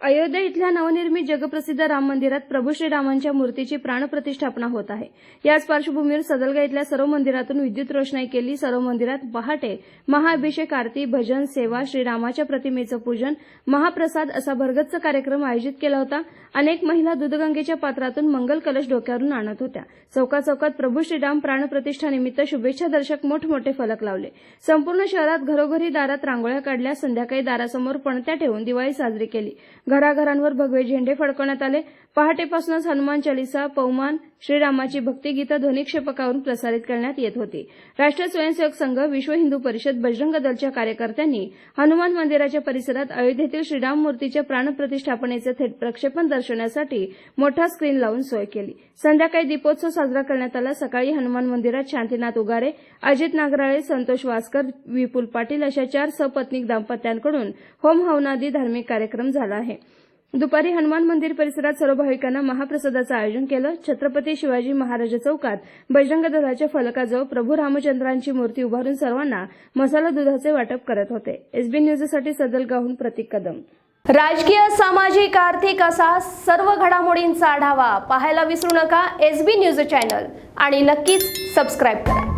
अयोध्या इथल्या नवनिर्मित जगप्रसिद्ध राम मंदिरात प्रभू श्रीरामांच्या मूर्तीची प्राणप्रतिष्ठापना होत आहे. याच पार्श्वभूमीवर सदलगा इथल्या सर्व मंदिरातून विद्युत रोषणाई केली. सर्व मंदिरात पहाटे महाअभिषेक आरती भजन सेवा श्रीरामाच्या प्रतिमेचं पूजन महाप्रसाद असा भरगच्च कार्यक्रम आयोजित केला होता. अनेक महिला दुधगंगेच्या पात्रातून मंगल कलश डोक्यावरून आणत होत्या. चौका चौकात प्रभू श्रीराम प्राणप्रतिष्ठानिमित्त शुभेच्छा दर्शक मोठमोठे फलक लावले. संपूर्ण शहरात घरोघरी दारात रांगोळ्या काढल्या. संध्याकाळी दारासमोर पणत्या ठेवून दिवाळी साजरी केली. घराघरांवर भगवे झेंडे फडकवण्यात आले. पहाटेपासूनच हनुमान चालिसा पवमान श्रीरामाची भक्तिगीतं ध्वनिक्षेपकावरून प्रसारित करण्यात येत होती. राष्ट्रीय स्वयंसेवक संघ विश्व हिंदू परिषद बजरंग दलच्या कार्यकर्त्यांनी हनुमान मंदिराच्या परिसरात अयोध्येतील श्रीराम मूर्तीच्या प्राणप्रतिष्ठापनेचे थेट प्रक्षेपण दर्शवण्यासाठी मोठा स्क्रीन लावून सोय केली. संध्याकाळी दीपोत्सव साजरा करण्यात आला. सकाळी हनुमान मंदिरात शांतीनाथ उगारे अजित नागराळे संतोष वासकर विपुल पाटील अशा चार सपत्नीक दाम्पत्यांकडून होम हवनादी धार्मिक कार्यक्रम झाला आहे. दुपारी हनुमान मंदिर परिसरात सर्व भाविकांना महाप्रसादाचं आयोजन केलं. छत्रपती शिवाजी महाराज चौकात बजरंग दलाच्या फलकाजवळ प्रभू रामचंद्रांची मूर्ती उभारून सर्वांना मसाला दुधाचे वाटप करत होते. एसबी न्यूजसाठी सदलगाहून प्रतीक कदम. राजकीय सामाजिक आर्थिक असा सर्व घडामोडींचा आढावा पाहायला विसरू नका एसबी न्यूज चॅनल आणि नक्कीच सबस्क्राईब करा.